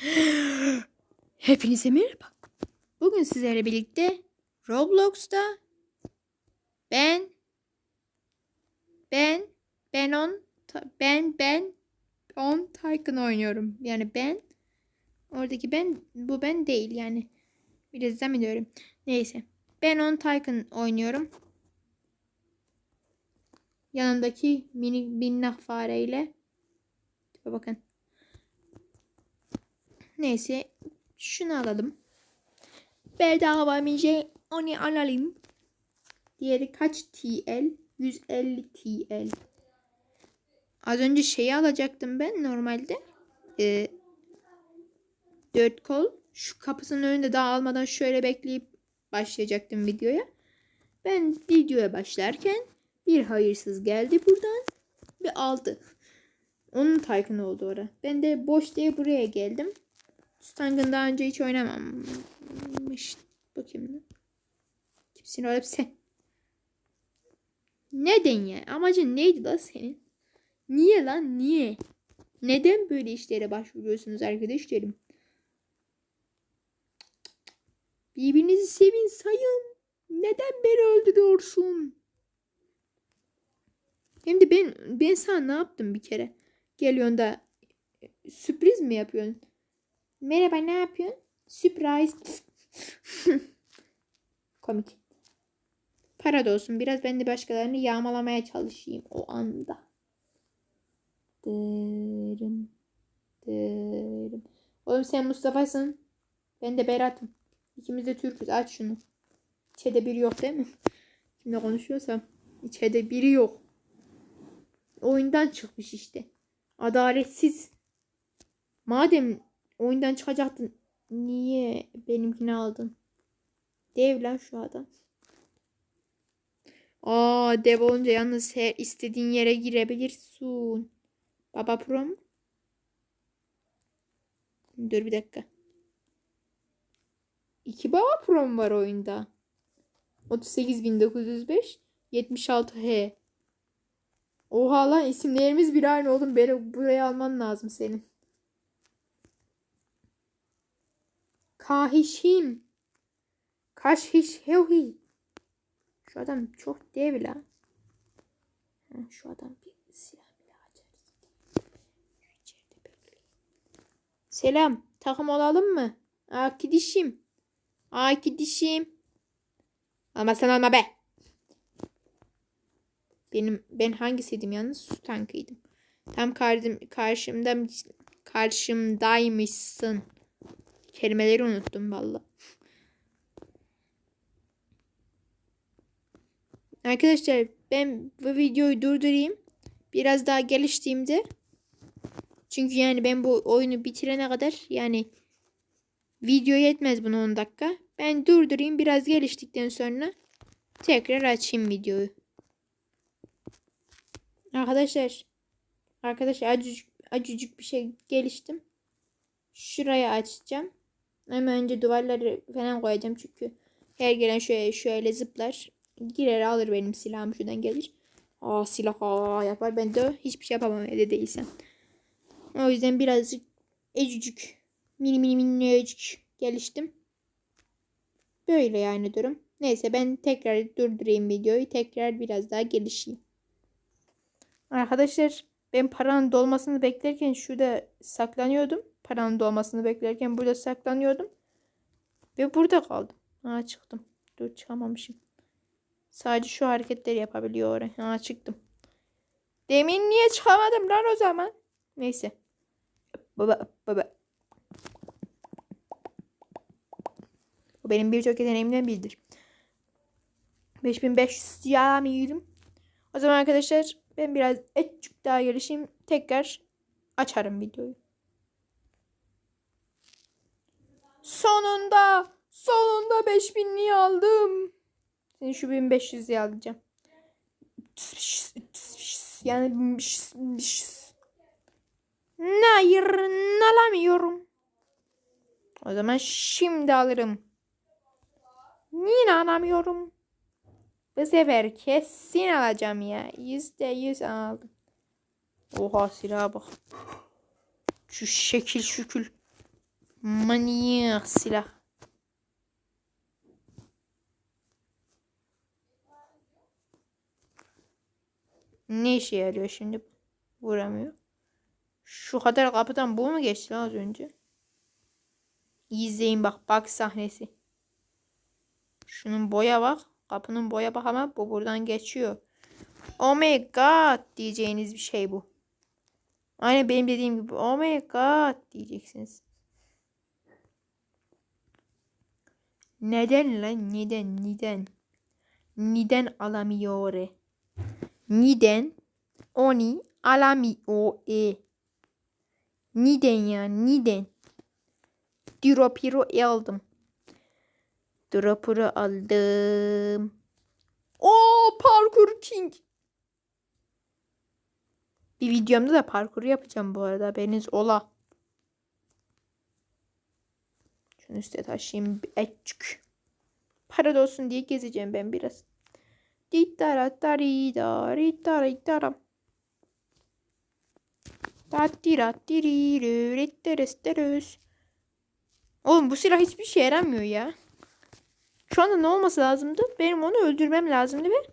Hepinize merhaba. Bugün sizlerle birlikte Roblox'ta ben ben ben on ben ben on Tycoon oynuyorum. Yani ben oradaki ben bu ben değil yani. Biraz zaman ediyorum. Neyse. Ben on Tycoon oynuyorum. Yanındaki mini minnak fareyle. Bakın. Neyse şunu alalım. Bedava mince onu alalım. Diğeri kaç TL? 150 TL. Az önce şeyi alacaktım ben normalde. Ee, 4 kol. Şu kapısının önünde daha almadan şöyle bekleyip başlayacaktım videoya. Ben videoya başlarken bir hayırsız geldi buradan ve aldı. Onun Tycoon oldu ora. Ben de boş diye buraya geldim. Stang'ın daha önce hiç oynamamış. Bakayım da. Kimsin öyle sen? Neden ya? Amacın neydi lan senin? Niye lan niye? Neden böyle işlere başvuruyorsunuz arkadaşlarım? Birbirinizi sevin sayın. Neden beni öldürüyorsun? Hem de ben ben sana ne yaptım bir kere? Geliyorsun da sürpriz mi yapıyorsun? Merhaba ne yapıyorsun? Surprise. Komik. Para da olsun. Biraz ben de başkalarını yağmalamaya çalışayım o anda. Dırım. Dırım. Oğlum sen Mustafa'sın. Ben de Berat'ım. İkimiz de Türk'üz. Aç şunu. İçeride biri yok değil mi? Kimle konuşuyorsam. İçeride biri yok. Oyundan çıkmış işte. Adaletsiz. Madem oyundan çıkacaktın. Niye benimkini aldın? Dev lan şu adam. Aa dev olunca yalnız her istediğin yere girebilirsin. Baba Pro mu? Dur bir dakika. İki Baba Pro mu var oyunda? 38905 76H. Oha lan isimlerimiz bir aynı oğlum. Beni buraya alman lazım senin. Kahişim. Kaşhiş hevhi. Şu adam çok dev lan. Şu adam bir silah bile açarız. Selam. Takım olalım mı? Arkadaşım. Arkadaşım. Ama sen alma be. Benim ben hangisiydim yalnız? Su tankıydım. Tam karşımda karşımdaymışsın. Kelimeleri unuttum valla. Arkadaşlar ben bu videoyu durdurayım. Biraz daha geliştiğimde çünkü yani ben bu oyunu bitirene kadar yani video yetmez buna 10 dakika. Ben durdurayım biraz geliştikten sonra tekrar açayım videoyu. Arkadaşlar arkadaşlar acıcık, acıcık bir şey geliştim. Şuraya açacağım. Ama önce duvarları falan koyacağım çünkü her gelen şöyle şöyle zıplar. Girer alır benim silahım şuradan gelir. Aa silah aa yapar. Ben de hiçbir şey yapamam evde değilsem. O yüzden birazcık ecücük mini mini minicik geliştim. Böyle yani durum. Neyse ben tekrar durdurayım videoyu. Tekrar biraz daha gelişeyim. Arkadaşlar ben paranın dolmasını beklerken şurada saklanıyordum. Paranın dolmasını beklerken burada saklanıyordum. Ve burada kaldım. Ha çıktım. Dur çıkamamışım. Sadece şu hareketleri yapabiliyor oraya. Ha çıktım. Demin niye çıkamadım lan o zaman? Neyse. Baba baba. Bu benim birçok yeteneğimden biridir. 5500 yağmıyorum. O zaman arkadaşlar ben biraz etçük daha gelişeyim. Tekrar açarım videoyu. Sonunda sonunda 5000'liği aldım. Seni şu 1500'lüğü alacağım. Yani Hayır alamıyorum. O zaman şimdi alırım. Yine alamıyorum. Bu sefer kesin alacağım ya. Yüzde yüz aldım. Oha silaha bak. Şu şekil şükül. Manyak silah. Ne işe yarıyor şimdi? Vuramıyor. Şu kadar kapıdan bu mu geçti lan az önce? İzleyin bak bak sahnesi. Şunun boya bak. Kapının boya bak ama bu buradan geçiyor. Oh my god diyeceğiniz bir şey bu. Aynen benim dediğim gibi oh my god diyeceksiniz. Neden lan neden neden? Neden alamıyor? Neden oni alamıyor? Neden ya neden? Dropiro aldım. Dropper'ı aldım. O parkur king. Bir videomda da parkur yapacağım bu arada. Haberiniz ola. Şunu üstte taşıyayım. Etçük. Para da olsun diye gezeceğim ben biraz. Dittara darida ritara dara. Tattira tirirü ritteres teres. Oğlum bu silah hiçbir şey yaramıyor ya. Şu anda ne olması lazımdı? Benim onu öldürmem lazımdı ve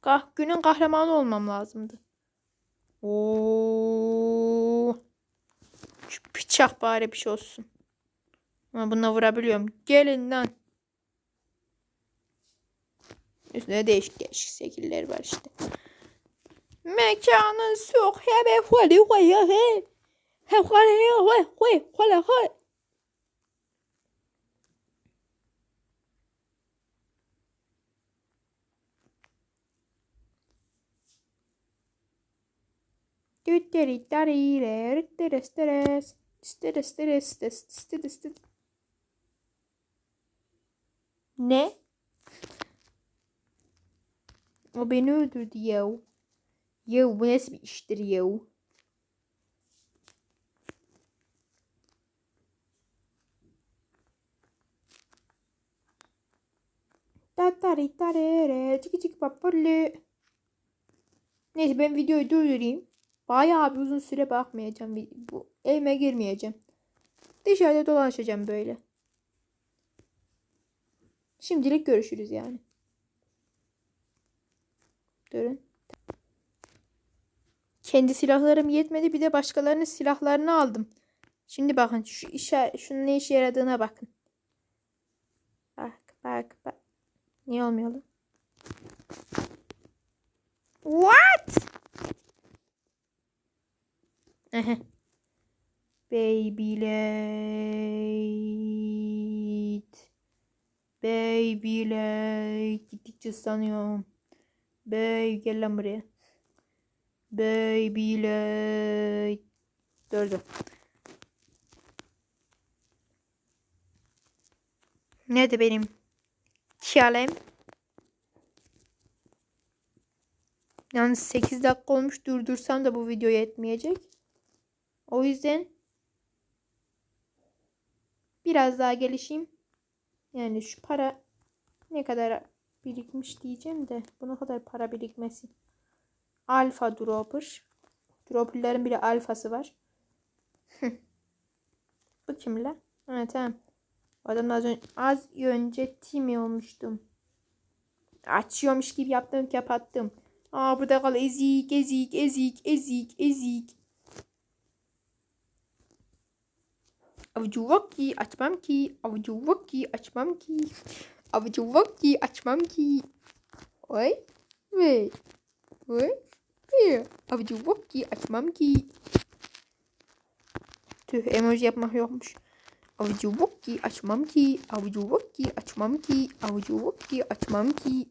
kah günün kahramanı olmam lazımdı. Oo. Şu bıçak bari bir şey olsun. Ama bununla vurabiliyorum. Gelin lan. Üstünde değişik değişik şekiller var işte. Mekanın sok hebe holi holi he. He holi holi holi holi holi. Ne? O beni öldürdü yahu. Yahu bu nasıl bir iştir yahu? Tatari tarere çiki çiki papalı. Neyse ben videoyu durdurayım. Bayağı bir uzun süre bakmayacağım. Bu evime girmeyeceğim. Dışarıda dolaşacağım böyle. Şimdilik görüşürüz yani. Durun. Kendi silahlarım yetmedi. Bir de başkalarının silahlarını aldım. Şimdi bakın şu işe, şunun ne işe yaradığına bakın. Bak bak bak. Niye olmuyor lan? What? Ehe. Beyblade. Beyblade. Gittikçe sanıyorum. Bey gel lan buraya. Dur dur. Nerede benim kalem? Yani 8 dakika olmuş durdursam da bu video yetmeyecek. O yüzden biraz daha gelişeyim. Yani şu para ne kadar birikmiş diyeceğim de bu ne kadar para birikmesi. Alfa dropper. Dropper'ların bile alfası var. bu kim la? Ha tamam. Adam az önce, az önce Timmy olmuştum. Açıyormuş gibi yaptım kapattım. Aa burada kal ezik ezik ezik ezik ezik. Avucu yok ki açmam ki. Avucu yok ki açmam ki. Avucu yok ki açmam ki. Oy. Ve. Oy. Ve. Avucu yok ki açmam ki. Tüh emoji yapmak yokmuş. Avucu yok ki açmam ki. Avucu yok ki açmam ki. Avucu yok ki açmam ki.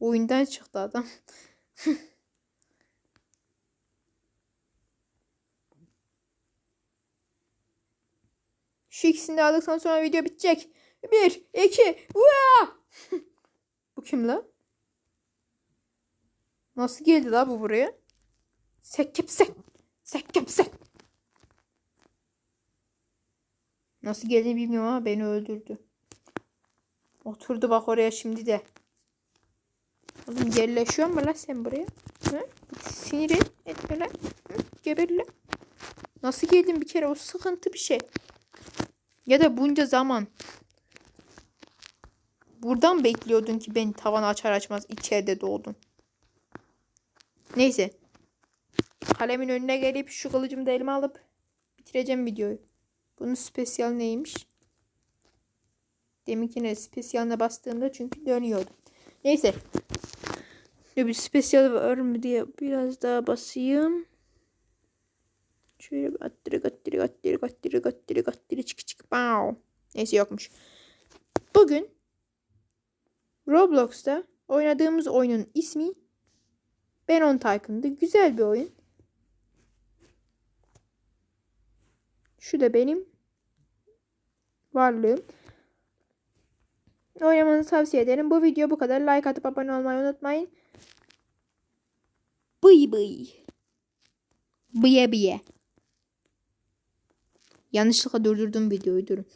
Oyundan çıktı adam. Şu ikisini de aldıktan sonra video bitecek. Bir, iki, bu kim la? Nasıl geldi la bu buraya? Sekip sek. Sekip sek. Nasıl geldiğini bilmiyorum ama beni öldürdü. Oturdu bak oraya şimdi de. Oğlum yerleşiyor mu lan sen buraya? Hı? Sinir et, etme lan. Hı? Nasıl geldin bir kere o sıkıntı bir şey. Ya da bunca zaman buradan bekliyordun ki beni tavanı açar açmaz içeride doğdun. Neyse. Kalemin önüne gelip şu kılıcımı da elime alıp bitireceğim videoyu. Bunun spesiyal neymiş? Deminkine spesiyaline bastığımda çünkü dönüyordu. Neyse. Bir spesiyal var mı diye biraz daha basayım. Şöyle attırı attırı attırı attırı attırı attırı çık çık pow. Neyse yokmuş. Bugün Roblox'ta oynadığımız oyunun ismi Ben on Tycoon'dı. Güzel bir oyun. Şu da benim varlığım. Oynamanızı tavsiye ederim. Bu video bu kadar. Like atıp abone olmayı unutmayın. Bıy bıy. Bıye bıye. Yanlışlıkla durdurdum videoyu durun.